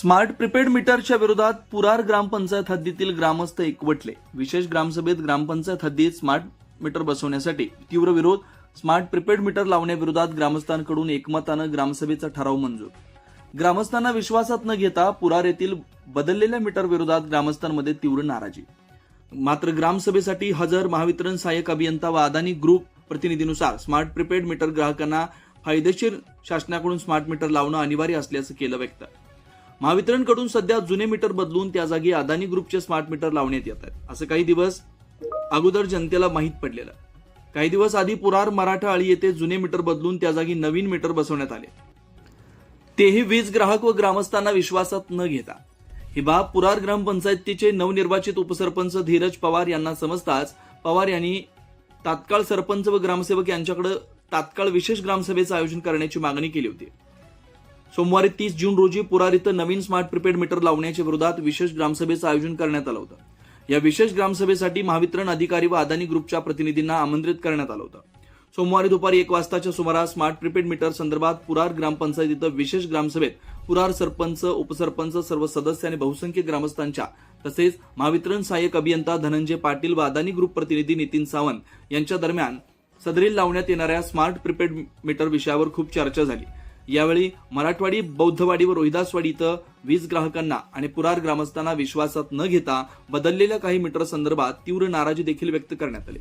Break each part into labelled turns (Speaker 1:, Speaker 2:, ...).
Speaker 1: Smart prepaid मीटरच्या विरोधात पुरार ग्रामपंचायत हद्दीतील ग्रामस्थ एकवटले. विशेष ग्रामसभेत ग्रामपंचायत हद्दीत स्मार्ट मीटर बसवण्यासाठी तीव्र विरोध स्मार्ट प्रिपेड मीटर लावण्याविरोधात ग्रामस्थांकडून एकमतानं ग्रामसभेचा ठराव मंजूर. ग्रामस्थांना विश्वासात न घेता पुरार येथील बदललेल्या मीटर विरोधात ग्रामस्थांमध्ये तीव्र नाराजी. मात्र ग्रामसभेसाठी हजर महावितरण सहाय्यक अभियंता व अदानी ग्रुप प्रतिनिधीनुसार स्मार्ट प्रिपेड मीटर ग्राहकांना फायदेशीर शासनाकडून स्मार्ट मीटर लावणं अनिवार्य असल्याचं केलं व्यक्त. महावितरणकडून सध्या जुने मीटर बदलून त्या जागी अदानी ग्रुपचे स्मार्ट मीटर लावण्यात येत आहेत. असं काही दिवस अगोदर जनतेला माहीत पडलेलं काही दिवस आधी पुरार मराठा आळी येथे जुने मीटर बदलून त्या जागी नवीन मीटर बसवण्यात आले. तेही वीज ग्राहक व ग्रामस्थांना विश्वासात न घेता. ही बाब पुरार ग्रामपंचायतीचे नवनिर्वाचित उपसरपंच धीरज पवार यांना समजताच पवार यांनी तात्काळ सरपंच व ग्रामसेवक यांच्याकडे तात्काळ विशेष ग्रामसभेचं आयोजन करण्याची मागणी केली होती. सोमवारी तीस जून रोजी पुरार इथं नवीन स्मार्ट प्रिपेड मीटर लावण्याच्या विरोधात विशेष ग्रामसभेचं आयोजन करण्यात आलं होतं. या विशेष ग्रामसभेसाठी महावितरण अधिकारी व अदानी ग्रुपच्या प्रतिनिधींना आमंत्रित करण्यात आलं होतं. सोमवारी दुपारी एक वाजताच्या सुमारास स्मार्ट प्रिपेड मीटर संदर्भात पुरार ग्रामपंचायत इथं विशेष ग्रामसभेत पुरार सरपंच उपसरपंच सर्व सदस्य आणि बहुसंख्य ग्रामस्थांच्या तसेच महावितरण सहाय्यक अभियंता धनंजय पाटील व अदानी ग्रुप प्रतिनिधी नितीन सावंत यांच्या दरम्यान सदरील लावण्यात येणाऱ्या स्मार्ट प्रिपेड मीटर विषयावर खूप चर्चा झाली. यावेळी मराठवाडी बौद्धवाडी व रोहिदासवाडी इथं वीज ग्राहकांना आणि पुरार ग्रामस्थांना विश्वासात न घेता बदललेल्या काही मीटर संदर्भात तीव्र नाराजी देखील व्यक्त करण्यात आली.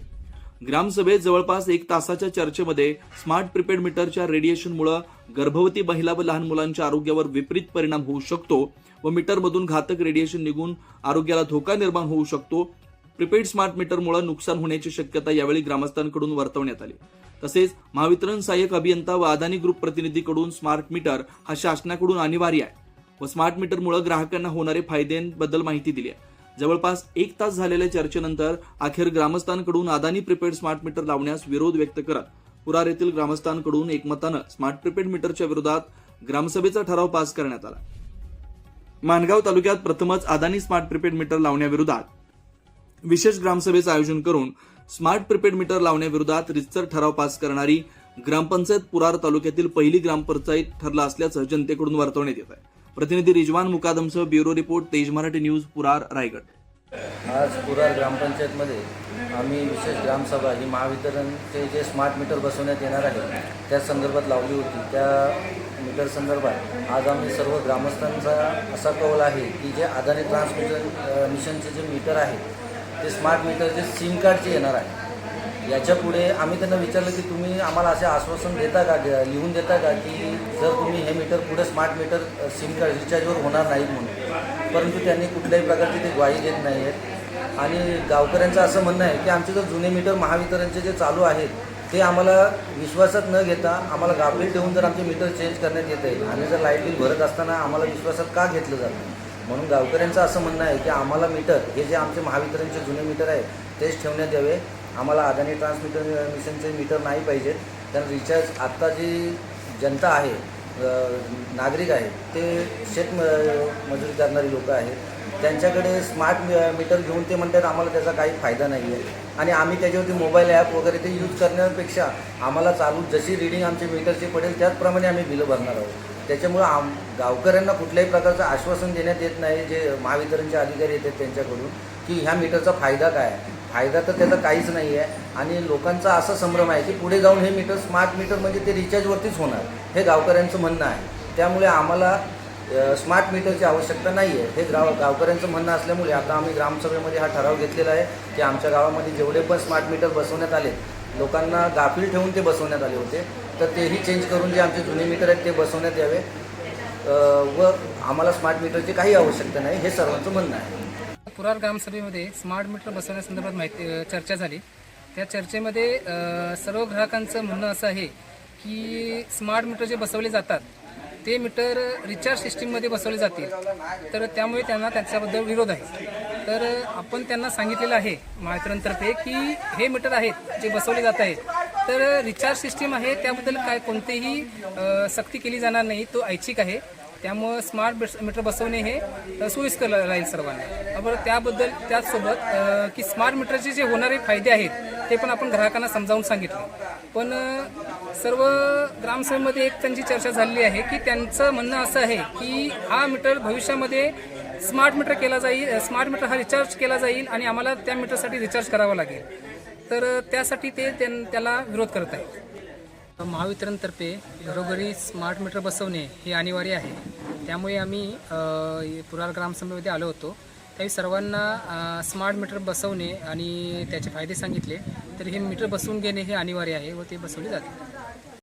Speaker 1: ग्रामसभेत जवळपास एक तासाच्या चर्चेमध्ये स्मार्ट प्रिपेड मीटरच्या रेडिएशनमुळे गर्भवती महिला व लहान मुलांच्या आरोग्यावर विपरीत परिणाम होऊ शकतो व मीटरमधून घातक रेडिएशन निघून आरोग्याला धोका निर्माण होऊ शकतो. प्रिपेड स्मार्ट मीटरमुळे नुकसान होण्याची शक्यता यावेळी ग्रामस्थांकडून वर्तवण्यात आली. तसेच महावितरण सहाय्यक अभियंता व अदानी ग्रुप प्रतिनिधीकडून स्मार्ट मीटर हा शासनाकडून अनिवार्य आहे व स्मार्ट मीटरमुळे ग्राहकांना होणारे फायद्यांबद्दल माहिती दिली आहे. जवळपास एक तास झालेल्या चर्चेनंतर अखेर ग्रामस्थांकडून अदानी प्रिपेड स्मार्ट मीटर लावण्यास विरोध व्यक्त करत पुरार येथील ग्रामस्थांकडून एकमतानं स्मार्ट प्रिपेड मीटरच्या विरोधात ग्रामसभेचा ठराव पास करण्यात आला. माणगाव तालुक्यात प्रथमच अदानी स्मार्ट प्रिपेड मीटर लावण्याविरोधात विशेष ग्रामसभेचं आयोजन करून स्मार्ट प्रिपेड मीटर लावण्याविरोधात रितसर ठराव पास करणारी ग्रामपंचायत पुरार तालुक्यातील पहिली ग्रामपंचायत ठरला असल्याचं जनतेकडून वर्तवण्यात येत आहे. प्रतिनिधी रिजवान मुकादमसह ब्युरो रिपोर्ट तेज मराठी न्यूज पुरार रायगड.
Speaker 2: आज पुरार ग्रामपंचायतमध्ये आम्ही विशेष ग्रामसभा ही महावितरणचे जे स्मार्ट मीटर बसवण्यात येणार आहे त्या संदर्भात लावली होती. त्या मीटर संदर्भात आज आम्ही सर्व ग्रामस्थांचा असा कौल आहे की जे आधारित ट्रान्समिशन मिशनचे जे मीटर आहे ते स्मार्ट मीटर जे सिम कार्डचे येणार आहे याच्यापुढे आम्ही त्यांना विचारलं की तुम्ही आम्हाला असे आश्वासन देता का? लिहून देता का की जर तुम्ही हे मीटर पुढे स्मार्ट मीटर सिम कार्ड रिचार्जवर होणार नाही म्हणून. परंतु त्यांनी कुठल्याही प्रकारची ते ग्वाही देत नाही आहेत आणि गावकऱ्यांचं असं म्हणणं आहे की आमचे जर जुने मीटर महावितरणचे जे चालू आहेत ते आम्हाला विश्वासात न घेता आम्हाला गाफील ठेवून जर आमचे मीटर चेंज करण्यात येत आहे आणि जर लाइट बिल भरत असताना आम्हाला विश्वासात का घेतलं जातं म्हणून गावकऱ्यांचं असं म्हणणं आहे की आम्हाला मीटर हे जे आमचे महावितरणचे जुने मीटर आहे तेच ठेवण्यात यावे. आम्हाला अदानी ट्रान्समीटर मिशनचे मीटर नाही पाहिजेत. कारण रिचार्ज आत्ता जी जनता आहे नागरिक आहेत ते शेत म- मजुरी करणारी लोक आहेत. त्यांच्याकडे स्मार्ट मी- मीटर घेऊन ते म्हणतात आम्हाला त्याचा काही फायदा नाही आहे आणि आम्ही त्याच्यावरती मोबाईल ॲप वगैरे ते यूज करण्यापेक्षा आम्हाला चालू जशी रिडिंग आमच्या मीटरची पडेल त्याचप्रमाणे आम्ही बिलं भरणार आहोत. त्याच्यामुळं आम गावकऱ्यांना कुठल्याही प्रकारचं आश्वासन देण्यात येत नाही जे महावितरणचे अधिकारी येतात त्यांच्याकडून की ह्या मीटरचा फायदा काय आहे? फायदा तर त्याचा काहीच नाही आहे. आणि लोकांचा असा संभ्रम आहे की पुढे जाऊन हे मीटर स्मार्ट मीटर म्हणजे ते रिचार्जवरतीच होणार हे गावकऱ्यांचं म्हणणं आहे. त्यामुळे आम्हाला स्मार्ट मीटरची आवश्यकता नाही आहे. हे गाव गावकऱ्यांचं म्हणणं असल्यामुळे आता आम्ही ग्रामसभेमध्ये हा ठराव घेतलेला आहे की आमच्या गावामध्ये जेवढे पण स्मार्ट मीटर बसवण्यात आले लोकांना गाफील ठेवून ते बसवण्यात आले होते. तर तेही चेंज करून जे आमचे जुने मीटर आहेत ते बसवण्यात यावे. व आम्हाला स्मार्ट मीटरची काही आवश्यकता नाही हे सर्वांचं म्हणणं आहे.
Speaker 3: पुरार ग्रामसभेमध्ये स्मार्ट मीटर बसवण्यासंदर्भात माहिती चर्चा झाली. त्या चर्चेमध्ये सर्व ग्राहकांचं म्हणणं असं आहे की स्मार्ट मीटर जे बसवले जातात ते मीटर रिचार्ज सिस्टीममध्ये बसवले जातील. तर त्यामुळे त्यांना त्याच्याबद्दल विरोध आहे. तर आपण त्यांना सांगितलेलं आहे महावितरणतर्फे की हे मीटर आहेत जे बसवले जात आहेत तर रिचार्ज सिस्टीम आहे त्याबद्दल काय कोणतेही सक्ती केली जाणार नाही तो ऐच्छिक आहे. त्यामुळं स्मार्ट बेस- मीटर बसवणे हे सोयीस्कर राहील सर्वांना. बरं त्याबद्दल त्याचसोबत की स्मार्ट मीटरचे जे होणारे फायदे आहेत ते पण आपण ग्राहकांना समजावून सांगितले. पण सर्व ग्रामसभेमध्ये एक त्यांची चर्चा झालेली आहे की त्यांचं म्हणणं असं आहे की हा मीटर भविष्यामध्ये स्मार्ट मीटर केला जाईल स्मार्ट मीटर हा रिचार्ज केला जाईल आणि आम्हाला त्या मीटरसाठी रिचार्ज करावा लागेल. तर त्यासाठी ते त्यां- त्याला विरोध करत आहेत. महावितरणतर्फे घरोघरी स्मार्ट मीटर बसवणे हे अनिवार्य आहे. त्यामुळे आम्ही पुरार ग्रामसभेमध्ये आलो होतो. त्यावेळी सर्वांना स्मार्ट मीटर बसवणे आणि त्याचे फायदे सांगितले तर हे मीटर बसवून घेणे हे अनिवार्य आहे व ते बसवले जाते.